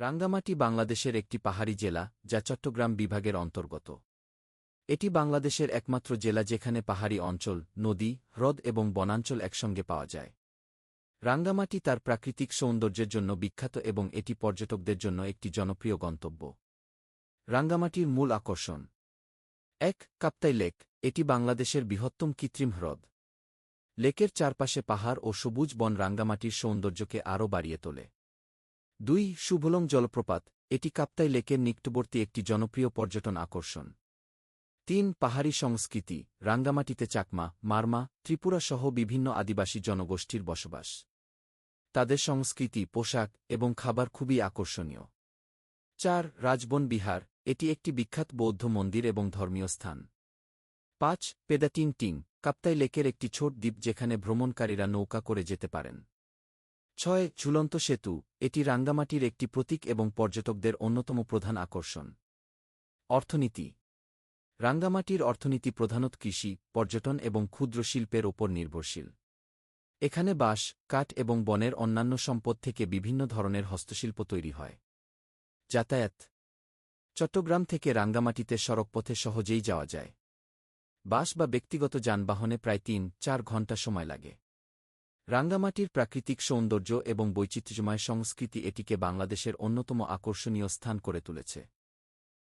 রাঙ্গামাটি বাংলাদেশের একটি পাহাড়ি জেলা, যা চট্টগ্রাম বিভাগের অন্তর্গত। এটি বাংলাদেশের একমাত্র জেলা যেখানে পাহাড়ি অঞ্চল, নদী, হ্রদ এবং বনাঞ্চল একসঙ্গে পাওয়া যায়। রাঙ্গামাটি তার প্রাকৃতিক সৌন্দর্যের জন্য বিখ্যাত এবং এটি পর্যটকদের জন্য একটি জনপ্রিয় গন্তব্য। রাঙ্গামাটির মূল আকর্ষণ। এক, কাপ্তাই লেক, এটি বাংলাদেশের বৃহত্তম কৃত্রিম হ্রদ। লেকের চারপাশে পাহাড় ও সবুজ বন রাঙ্গামাটির সৌন্দর্যকে আরও বাড়িয়ে তোলে। দুই, শুভলং জলপ্রপাত, এটি কাপ্তাই লেকের নিকটবর্তী একটি জনপ্রিয় পর্যটন আকর্ষণ। তিন, পাহাড়ি সংস্কৃতি, রাঙ্গামাটিতে চাকমা, মারমা, ত্রিপুরা সহ বিভিন্ন আদিবাসী জনগোষ্ঠীর বসবাস। তাদের সংস্কৃতি, পোশাক এবং খাবার খুবই আকর্ষণীয়। চার, রাজবন বিহার, এটি একটি বিখ্যাত বৌদ্ধ মন্দির এবং ধর্মীয় স্থান। পাঁচ পেদাটিং টিং কাপ্তাই লেকের একটি ছোট দ্বীপ যেখানে ভ্রমণকারীরা নৌকা করে যেতে পারেন। ছয় ঝুলন্ত সেতু, এটি রাঙ্গামাটির একটি প্রতীক এবং পর্যটকদের অন্যতম প্রধান আকর্ষণ। অর্থনীতি। রাঙ্গামাটির অর্থনীতি প্রধানত কৃষি, পর্যটন এবং ক্ষুদ্র শিল্পের ওপর নির্ভরশীল। এখানে বাঁশ, কাঠ এবং বনের অন্যান্য সম্পদ থেকে বিভিন্ন ধরনের হস্তশিল্প তৈরি হয়। যাতায়াত। চট্টগ্রাম থেকে রাঙ্গামাটিতে সড়কপথে সহজেই যাওয়া যায়। বাস বা ব্যক্তিগত যানবাহনে প্রায় তিন, চার ঘণ্টা সময় লাগে। রাঙ্গামাটির প্রাকৃতিক সৌন্দর্য এবং বৈচিত্র্যময় সংস্কৃতি এটিকে বাংলাদেশের অন্যতম আকর্ষণীয় স্থান করে তুলেছে।